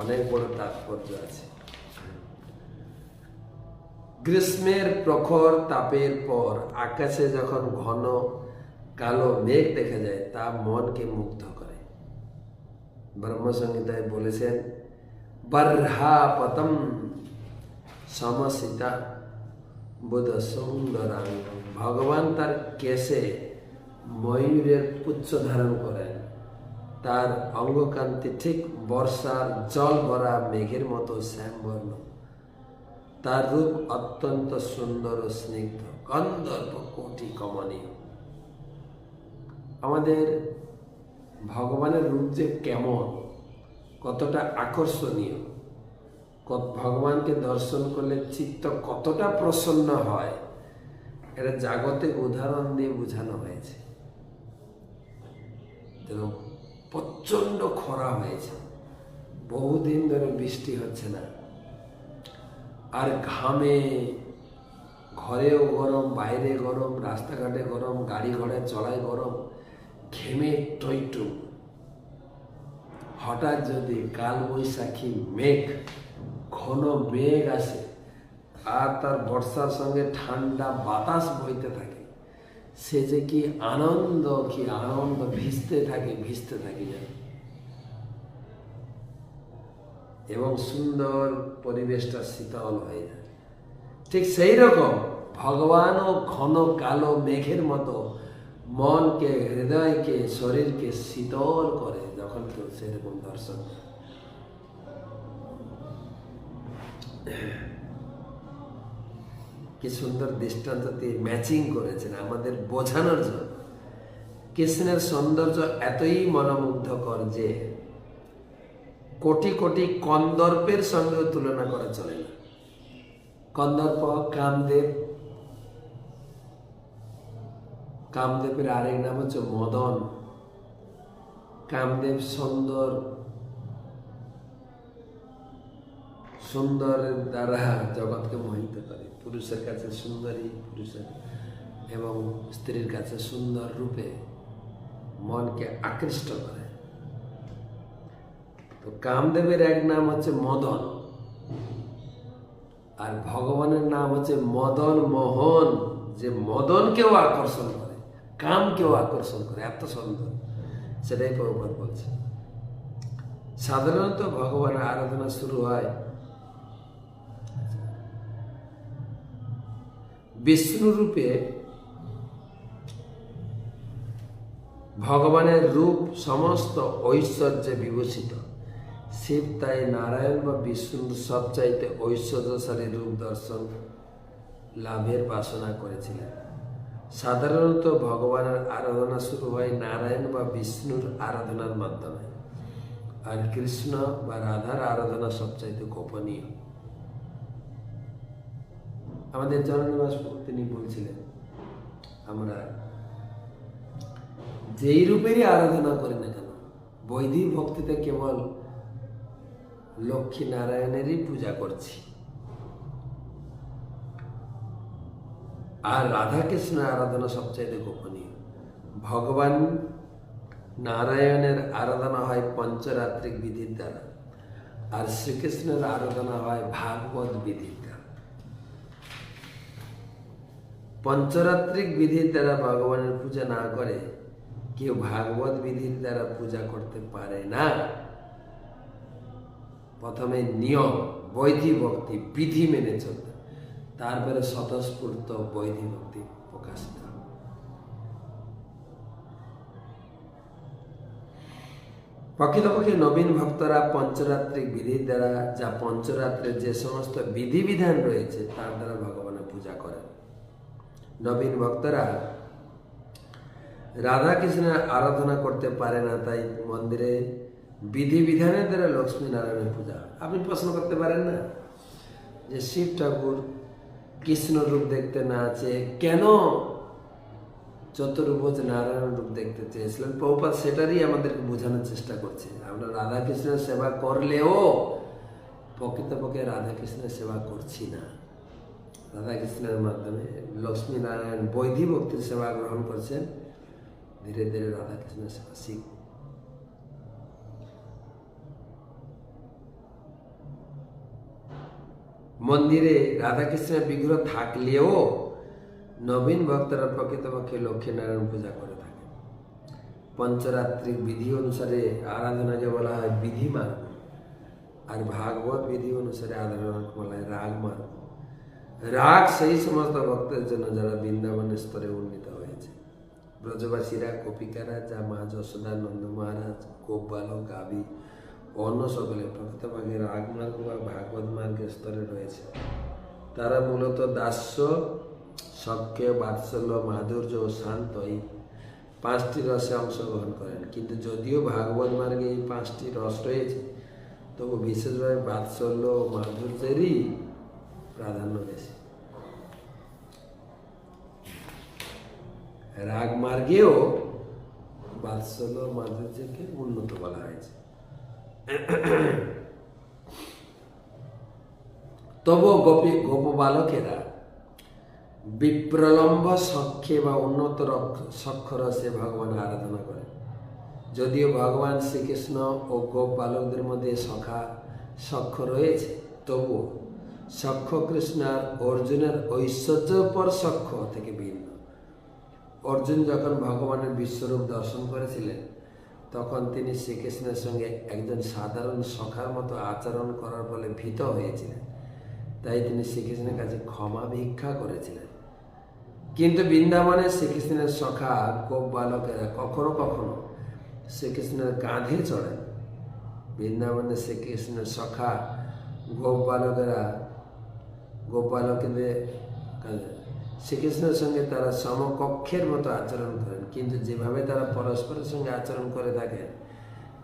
অনেক বড় তাৎপর্য আছে। গ্রীষ্মের প্রখর তাপের পর আকাশে যখন ঘন কালো মেঘ দেখা যায়, তা মনকে মুগ্ধ করে। ব্রহ্মসংহিতায় বলেছেন বর্হাপতম সমসিতা বুধ সুন্দরাঙ্গ ভগবান তার কেশে ময়ূরের পুচ্ছ ধারণ করেন। তার অঙ্গকান্তি ঠিক বর্ষার জল ভরা মেঘের মতো শ্যামবর্ণ। তার রূপ অত্যন্ত সুন্দর ও স্নিগ্ধ, গন্ধর্ব কোটি কমনীয়। আমাদের ভগবানের রূপ যে কেমন, কতটা আকর্ষণীয় ভগবানকে দর্শন করলে চিত্ত কতটা প্রসন্ন হয়, এটা জাগতিক উদাহরণ দিয়ে বোঝানো হয়েছে। যেরকম প্রচণ্ড খরা হয়েছে। বহুদিন ধরে বৃষ্টি হচ্ছে না। আর ঘামে, ঘরেও গরম, বাইরে গরম, রাস্তাঘাটে গরম গাড়ি ঘোড়ায় চলায় গরম, ঘেমে টইটু। হঠাৎ যদি কাল বৈশাখী মেঘ, ঘন মেঘ আসে, আর তার বর্ষার সঙ্গে ঠান্ডা বাতাস বইতে থাকে সে যে কি আনন্দ কি আনন্দ ভিজতে থাকে ভিজতে থাকে যেন এবং সুন্দর পরিবেশটা শীতল হয়ে যায় ঠিক সেই রকম ভগবানও ঘন কালো মেঘের মতো মনকে, হৃদয়কে, শরীরকে শীতল করে যখন কেউ সেরকম দর্শন। কি সুন্দর দৃষ্টান্ত দিয়ে ম্যাচিং করেছেন আমাদের বোঝানোর জন্য। কৃষ্ণের সৌন্দর্য এতই মনোমুগ্ধকর যে কোটি কোটি কন্দর্পের সঙ্গে তুলনা করা চলে না। কন্দর্প, কামদেব, কামদেবের আরেক নাম হচ্ছে মদন। কামদেব সুন্দর, সুন্দরের দ্বারা জগৎকে মোহিত করে। পুরুষের কাছে সুন্দরী, পুরুষের এবং স্ত্রীর কাছে সুন্দর রূপে মনকে আকৃষ্ট করে। তো কামদেবের এক নাম হচ্ছে মদন। আর ভগবানের নাম হচ্ছে মদন মোহন, যে মদনকেও আকর্ষণ করে, কামকেও আকর্ষণ করে। এত সুন্দর। সেটাই প্রভুপাত বলছে। সাধারণত ভগবানের আরাধনা শুরু হয় বিষ্ণু রূপে ভগবানের রূপ সমস্ত ঐশ্বর্যে বিভূষিত। শিব, তাই নারায়ণ বা বিষ্ণুর সবচাইতে ঐশ্বর্যশালী রূপ দর্শন লাভের বাসনা করেছিলেন। সাধারণত ভগবানের আরাধনা শুরু হয় নারায়ণ বা বিষ্ণুর আরাধনার মাধ্যমে। আর কৃষ্ণ বা রাধার আরাধনা সবচাইতে গোপনীয়। আমাদের জননিবাস তিনি বলছিলেন, আমরা যেই রূপেরই আরাধনা করি না কেন, বৈদিক ভক্তিতে কেবল লক্ষ্মী নারায়ণেরই পূজা করছি। আর রাধাকৃষ্ণের আরাধনা সবচাইতে গোপনীয়। ভগবান নারায়ণের আরাধনা হয় পঞ্চরাত্রিক বিধির দ্বারা, আর শ্রীকৃষ্ণের আরাধনা হয় ভাগবত বিধির দ্বারা পঞ্চরাত্রিক বিধির দ্বারা ভগবানের পূজা না করে, কেউ ভাগবত বিধির দ্বারা পূজা করতে পারে না। প্রথমে নিয়ম, বৈধি ভক্তি, বিধি মেনে চলতে। তারপরে স্বতঃস্ফূর্ত বৈধি ভক্তি প্রকাশিত। প্রকৃতপক্ষে নবীন ভক্তরা পঞ্চরাত্রিক বিধির দ্বারা, যা পঞ্চরাত্রের যে সমস্ত বিধিবিধান রয়েছে, তার দ্বারা ভগবানের পূজা করেন। নবীন ভক্তরা, রাধা কৃষ্ণের আরাধনা করতে পারে না তাই মন্দিরে বিধিবিধানের দ্বারা লক্ষ্মী নারায়ণের পূজা। আপনি প্রশ্ন করতে পারেন না যে শিব ঠাকুর কৃষ্ণ রূপ দেখতে না চেয়ে কেন চতুর্ভুজ নারায়ণ রূপ দেখতে চেয়েছিলেন? প্রভুপাত সেটারই আমাদেরকে বোঝানোর চেষ্টা করছে। আমরা রাধা কৃষ্ণের সেবা করলেও প্রকৃতপক্ষে রাধা কৃষ্ণের সেবা করছি না। রাধা কৃষ্ণের মাধ্যমে। লক্ষ্মী নারায়ণ বৈধি ভক্তির সেবা গ্রহণ করছেন। ধীরে ধীরে রাধা কৃষ্ণের সেবা শিখ। মন্দিরে রাধাকৃষ্ণের বিগ্রহ থাকলেও নবীন ভক্তরা প্রকৃতপক্ষে লক্ষ্মীনারায়ণ পূজা করে থাকে পঞ্চরাত্রিক বিধি অনুসারে আরাধনাকে বলা হয় বিধি মার্গ। আর ভাগবত বিধি অনুসারে আরাধনাকে বলা হয় রাগ মার্গ। রাগ সেই সমস্ত ভক্তের জন্য যারা বৃন্দাবনের স্তরে উন্নীত হয়েছে। ব্রজবাসীরা কপিকারা যা মা যশোদা, নন্দ মহারাজ, গোপ বালক, গাভী, অন্য সকলে প্রকৃতভাবে রাগ মার্গ বা ভাগবত মার্গের স্তরে রয়েছে। তারা মূলত দাস্য সখ্য বাৎসল্য, মাধুর্য ও শান্ত এই পাঁচটি রসে অংশগ্রহণ করেন। কিন্তু যদিও ভাগবত মার্গে এই পাঁচটি রস রয়েছে, তবু বিশেষভাবে বাৎসল্য ও মাধুর্যেরই প্রাধান্য বেশি। রাগ মার্গেও বাৎসল্য মাধুর্যকে উন্নত বলা হয়েছে। তবুও গোপী গোপ বালকেরা বিপ্রলম্ব সখ্যে বা উন্নত সক্ষরসে ভগবান আরাধনা করে যদিও ভগবান শ্রীকৃষ্ণ ও গোপ বালকদের মধ্যে সখা সখ্য রয়েছে, তবুও সখ্য কৃষ্ণ আর অর্জুনের ঐশ্বর্যপর সখ্য থেকে ভিন্ন। অর্জুন যখন ভগবানের বিশ্বরূপ দর্শন করেছিলেন, তখন তিনি শ্রীকৃষ্ণের সঙ্গে একজন সাধারণ সখার মতো আচরণ করার ফলে ভীত হয়েছিলেন। তাই তিনি শ্রীকৃষ্ণের কাছে ক্ষমা ভিক্ষা করেছিলেন। কিন্তু বৃন্দাবনে শ্রীকৃষ্ণের সখা গোপ বালকেরা কখনো কখনো শ্রীকৃষ্ণের কাঁধে চড়েন। বৃন্দাবনে শ্রীকৃষ্ণের সখা গোপ বালকেরা, গোপ বালকেদের শ্রীকৃষ্ণের সঙ্গে তারা সমকক্ষের মতো আচরণ করেন। কিন্তু যেভাবে তারা পরস্পরের সঙ্গে আচরণ করে থাকেন,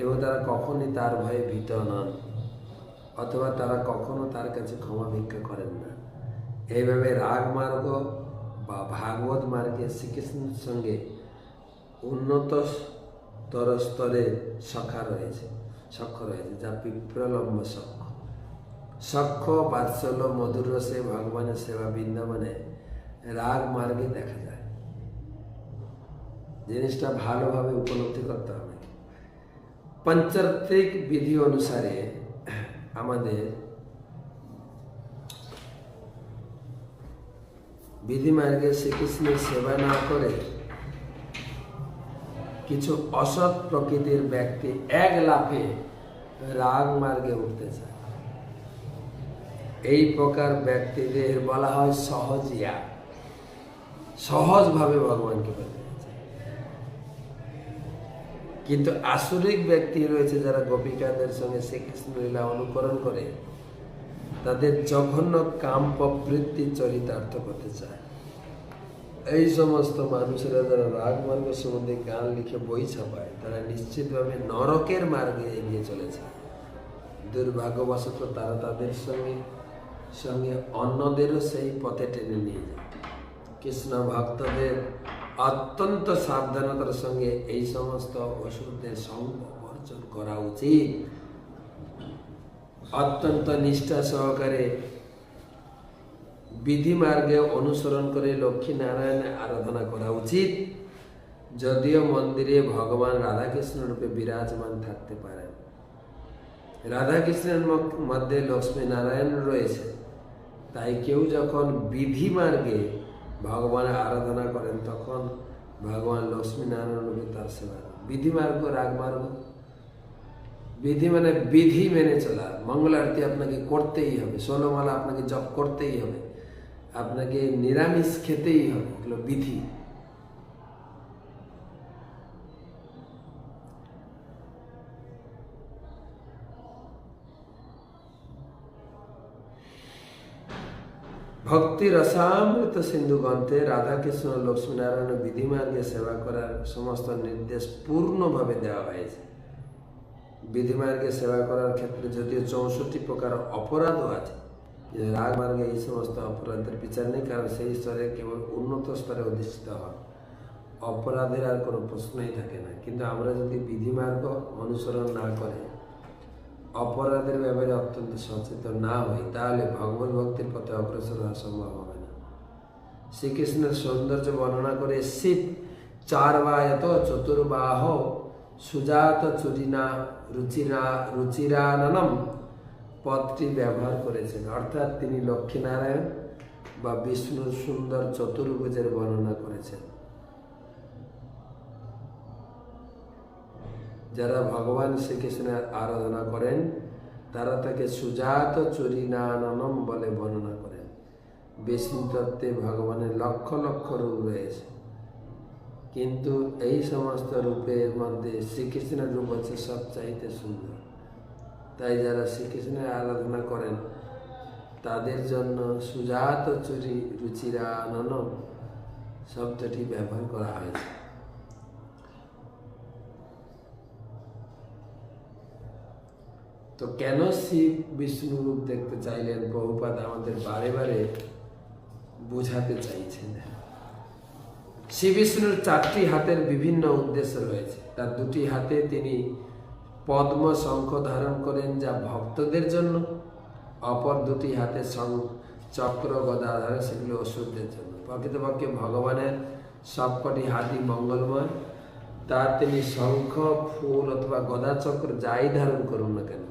এবং তারা কখনই তার ভয়ে ভীত নন, অথবা তারা কখনো তার কাছে ক্ষমা ভিক্ষা করেন না। এইভাবে রাগ মার্গ বা ভাগবত মার্গে শ্রীকৃষ্ণের সঙ্গে উন্নত তর স্তরে সখা রয়েছে সক্ষ রয়েছে, যা বিপ্রলম্ব সক্ষ সক্ষ বাৎসল্য, মধুর রসে ভগবানের সেবা বৃন্দাবনে রাগ মার্গে দেখা যায়। জিনিসটা ভালোভাবে উপলব্ধি করতে হবে। পঞ্চাত্রিক বিধি অনুসারে আমাদের বিধিমার্গে শ্রীকৃষ্ণের সেবা না করে কিছু অসৎ প্রকৃতির ব্যক্তি এক লাফে রাগ মার্গে উঠতে চায়। এই প্রকার ব্যক্তিদের বলা হয় সহজিয়া। সহজভাবে ভগবানকে পেতে কিন্তু আসরিক ব্যক্তি রয়েছে যারা গোপিকাদের সঙ্গে শ্রীকৃষ্ণ লীলা অনুকরণ করে, তাদের জঘন্য কাম প্রবৃত্তি চরিতার্থ করতে চায়। এই সমস্ত মানুষেরা যারা রাগ মার্গ সম্বন্ধে গান লিখে বই ছাপায়, তারা নিশ্চিতভাবে নরকের মার্গে এগিয়ে চলেছে। দুর্ভাগ্যবশত তারা তাদের সঙ্গে সঙ্গে অন্যদেরও সেই পথে টেনে নিয়ে যায়। কৃষ্ণ ভক্তদের অত্যন্ত সাবধানতার সঙ্গে এই সমস্ত ওষুধের সঙ্গ করা উচিত। অত্যন্ত নিষ্ঠা সহকারে বিধি মার্গে অনুসরণ করে লক্ষ্মী নারায়ণের আরাধনা করা উচিত। যদিও মন্দিরে ভগবান রাধাকৃষ্ণ রূপে বিরাজমান থাকতে পারেন। রাধাকৃষ্ণের মধ্যে লক্ষ্মী নারায়ণ রয়েছে। তাই কেউ যখন বিধি মার্গে ভগবানের আরাধনা করেন, তখন ভগবান লক্ষ্মী নারায়ণ রূপে তার সেবা বিধি মার্গ, রাগ মার্গ। বিধি মানে বিধি মেনে চলা। মঙ্গল আরতি আপনাকে করতেই হবে সোনমালা আপনাকে জপ করতেই হবে। আপনাকে নিরামিষ খেতেই হবে, এগুলো বিধি। ভক্তি রসামৃত সিন্ধু গ্রন্থে রাধাকৃষ্ণ লক্ষ্মীনারায়ণ বিধিমার্গে সেবা করার সমস্ত নির্দেশ পূর্ণভাবে দেওয়া হয়েছে। বিধিমার্গে সেবা করার ক্ষেত্রে যদিও চৌষট্টি প্রকার অপরাধও আছে কিন্তু রাগ মার্গে এই সমস্ত অপরাধের বিচার নেই, কারণ সেই স্তরে কেবল উন্নত স্তরে অধিষ্ঠিত হয় অপরাধের আর কোনো প্রশ্নই থাকে না। কিন্তু আমরা যদি বিধিমার্গ অনুসরণ না করে অপরাধের ব্যাপারে অত্যন্ত সচেতন না হই তাহলে ভগবত ভক্তির পথে অগ্রসর হওয়া সম্ভব হবে না। শ্রীকৃষ্ণের সৌন্দর্য বর্ণনা করে শিব চার বায়ত চতুর্বাহ সুজাত চুরিনা রুচিরা রুচিরাননম পদটি ব্যবহার করেছেন। অর্থাৎ তিনি লক্ষ্মীনারায়ণ বা বিষ্ণুর সুন্দর চতুর্ভুজের বর্ণনা করেছেন। যারা ভগবান শ্রীকৃষ্ণের আরাধনা করেন, তারা তাকে সুজাত চুরিনাননম বলে বর্ণনা করেন। বিষ্ণু তত্ত্বে ভগবানের লক্ষ লক্ষ রূপ রয়েছে। কিন্তু এই সমস্ত রূপের মধ্যে শ্রীকৃষ্ণের রূপ হচ্ছে সবচাইতে সুন্দর। তাই যারা শ্রীকৃষ্ণের আরাধনা করেন, তাদের জন্য সুজাত চুরি, রুচিরাননম শব্দটি ব্যবহার করা হয়েছে। তো কেন শিব বিষ্ণু রূপ দেখতে চাইলেন? বহুপাত আমাদের বারে বারে বোঝাতে চাইছেন। শ্রী বিষ্ণুর চারটি হাতের বিভিন্ন উদ্দেশ্য রয়েছে। তার দুটি হাতে তিনি পদ্ম শঙ্খ ধারণ করেন যা ভক্তদের জন্য। অপর দুটি হাতে চক্র, গদা ধরে, সেগুলো অসুরদের জন্য। প্রকৃতপক্ষে ভগবানের সবকটি হাতই মঙ্গলময়। তার তিনি শঙ্খ, ফুল অথবা গদা চক্র যাই ধারণ করুন না কেন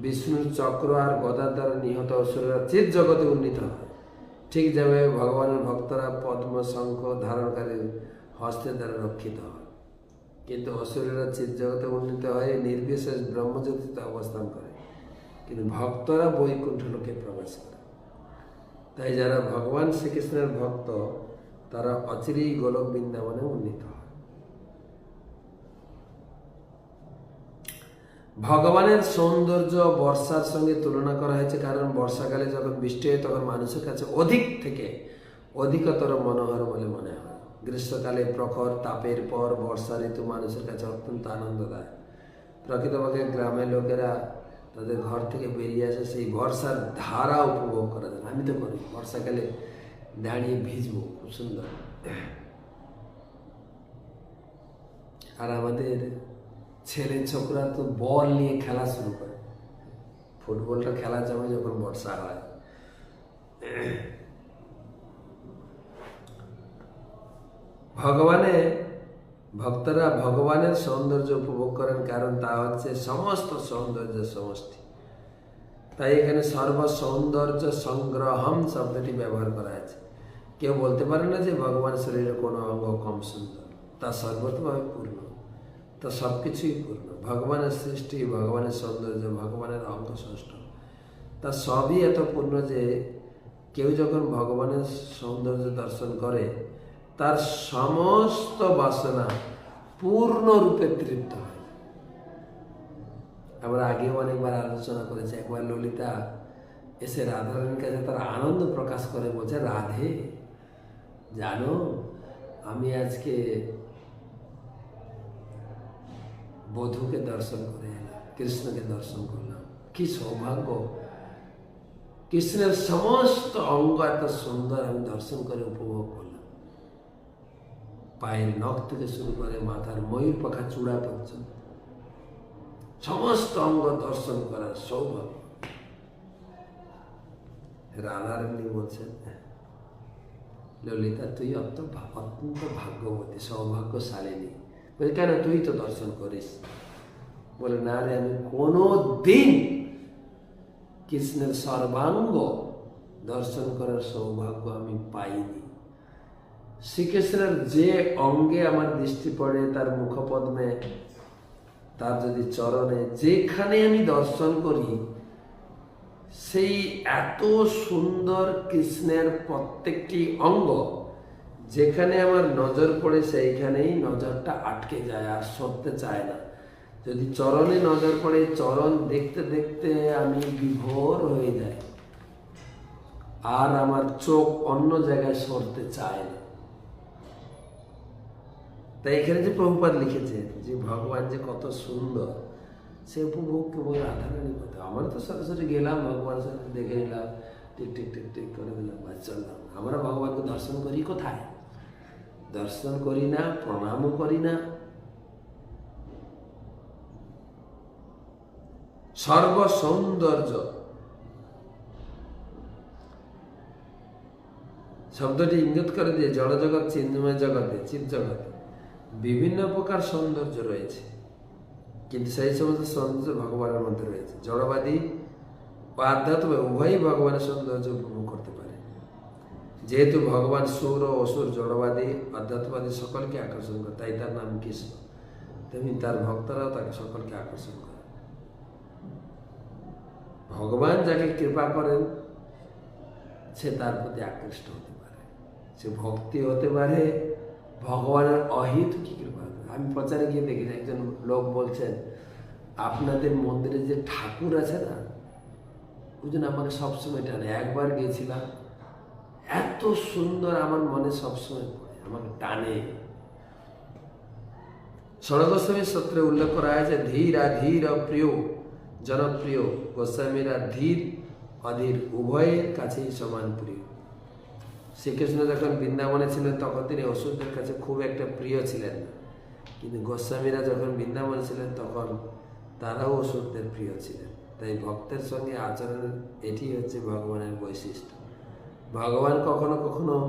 বিষ্ণুর চক্র আর গদার দ্বারা নিহত অসুরেরা চিৎ জগতে উন্নীত হয়। ঠিক যেভাবে ভগবানের ভক্তরা পদ্ম শঙ্খ ধারণকারী হস্তের দ্বারা রক্ষিত হয়। কিন্তু অসুরেরা চিৎ জগতে উন্নীত হয়ে নির্বিশেষ ব্রহ্মজ্যোতিতে অবস্থান করে। কিন্তু ভক্তরা বৈকুণ্ঠ লোকে প্রবেশ করে। তাই যারা ভগবান শ্রীকৃষ্ণের ভক্ত, তারা অচিরেই গোলক বৃন্দাবনে উন্নীত হয়। ভগবানের সৌন্দর্য বর্ষার সঙ্গে তুলনা করা হয়েছে, কারণ বর্ষাকালে যখন বৃষ্টি হয়, তখন মানুষের কাছে অধিক থেকে অধিকতর মনোহর বলে মনে হয়। গ্রীষ্মকালে প্রখর, তাপের পর বর্ষা ঋতু মানুষের কাছে অত্যন্ত আনন্দদায়ক। প্রকৃতপক্ষে গ্রামের লোকেরা তাদের ঘর থেকে বেরিয়ে আসে সেই বর্ষার ধারা উপভোগ করা যায় আমি তো করি, বর্ষাকালে দাঁড়িয়ে ভিজবো, খুব সুন্দর। আর আমাদের ছেলে ছোকরা তো বল নিয়ে খেলা শুরু করে। ফুটবলটা খেলা জমে যখন বর্ষা হয়। ভগবানে, ভক্তরা ভগবানের সৌন্দর্য উপভোগ করেন, কারণ তা হচ্ছে সমস্ত সৌন্দর্য সমষ্টি। তাই এখানে সর্ব সৌন্দর্য সংগ্রহম শব্দটি ব্যবহার করা আছে কেউ বলতে পারে না যে ভগবান শরীরের কোনো অঙ্গ কম সুন্দর, তা সর্বতভাবে পূর্ণ। তা সব কিছুই পূর্ণ। ভগবানের সৃষ্টি, ভগবানের সৌন্দর্য, ভগবানের অঙ্গ ষষ্ঠ তা সবই এত পূর্ণ যে কেউ যখন ভগবানের সৌন্দর্য দর্শন করে, তার সমস্ত বাসনা পূর্ণরূপে তৃপ্ত হয়। আমরা আগেও অনেকবার আলোচনা করেছি, একবার ললিতা এসে রাধারানীর কাছে তার আনন্দ প্রকাশ করে বলছে, রাধে, জানো, আমি আজকে বধূকে দর্শন করে এলাম কৃষ্ণকে দর্শন করলাম কি সৌভাগ্য কৃষ্ণের সমস্ত অঙ্গ এত সুন্দর আমি দর্শন করে উপভোগ করলাম পায়ের নখ থেকে শুরু করে মাথার ময়ূর পাখা চূড়া পর্যন্ত সমস্ত অঙ্গ দর্শন করার সৌভাগ্য রাধারানী বলছেন ললিতা তুই অত অত্যন্ত ভাগ্যবতী সৌভাগ্যশালিনী বলে, কেন তুই তো দর্শন করিস? বলে, না রে, আমি কোনো দিন কৃষ্ণের সর্বাঙ্গ দর্শন করার সৌভাগ্য আমি পাইনি। শ্রীকৃষ্ণের যে অঙ্গে আমার দৃষ্টি পড়ে, তার মুখপদ্মে, তার যদি চরণে যেখানে আমি দর্শন করি, সেই এত সুন্দর কৃষ্ণের প্রত্যেকটি অঙ্গ যেখানে আমার নজর পড়ে সেইখানেই নজরটা আটকে যায়, আর সরতে চায় না। যদি চরণে নজর পড়ে, চরণ দেখতে দেখতে আমি বিভোর হয়ে যাই। আর আমার চোখ অন্য জায়গায় সরতে চায় না। তাই এখানে যে প্রভুপাত লিখেছে যে, ভগবান যে কত সুন্দর, সে উপভোগ কেবল রাধারানী কথা আমরা তো সরাসরি গেলাম ভগবানের সাথে দেখে নিলাম, টিক টিক টিক টিক করে দিলাম, বাস চললাম। আমরা ভগবানকে দর্শন করি কোথায়? দর্শন করি না, প্রণামও করি না। সর্ব সৌন্দর্য শব্দটি ইঙ্গিত করে দিয়ে জড়জগৎ, চিন্ময় জগতে চিৎ জগতে বিভিন্ন প্রকার সৌন্দর্য রয়েছে। কিন্তু সেই সমস্ত সৌন্দর্য ভগবানের মধ্যে রয়েছে। জড়বাদী ও আধ্যাত্ম উভয়ই ভগবানের সৌন্দর্য উপভোগ করতে পারে। যেহেতু ভগবান সুর ও অসুর, জড়বাদী আধ্যাত্মবাদী সকলকে আকর্ষণ করে, তাই তার নাম কৃষ্ণ। তেমনি তার ভক্তরাও তাকে সকলকে আকর্ষণ করে। ভগবান যাকে কৃপা করেন, সে তার প্রতি আকৃষ্ট হতে পারে। সে ভক্তি হতে পারে, ভগবানের অহিত কি কৃপা? আমি প্রচারে গিয়ে দেখেছি একজন লোক বলছেন, আপনাদের মন্দিরে যে ঠাকুর আছে না, ওই জন্য আমাকে সবসময় টানে। একবার গিয়েছিলাম এত সুন্দর আমার মনে সবসময় পড়ে আমাকে টানে। ষড়গোস্বামী সূত্রে উল্লেখ করা হয়েছে ধীর ধীর প্রিয়, জনপ্রিয়, গোস্বামীরা ধীর, অধীর, উভয়ের কাছেই সমান প্রিয়। শ্রীকৃষ্ণ যখন বৃন্দাবনে ছিলেন, তখন তিনি অসুরদের কাছে খুব একটা প্রিয় ছিলেন কিন্তু গোস্বামীরা যখন বৃন্দাবনে ছিলেন, তখন তারাও অসুরদের প্রিয় ছিলেন। তাই ভক্তের সঙ্গে আচরণের এটি হচ্ছে ভগবানের বৈশিষ্ট্য। ভগবান কখনো কখনো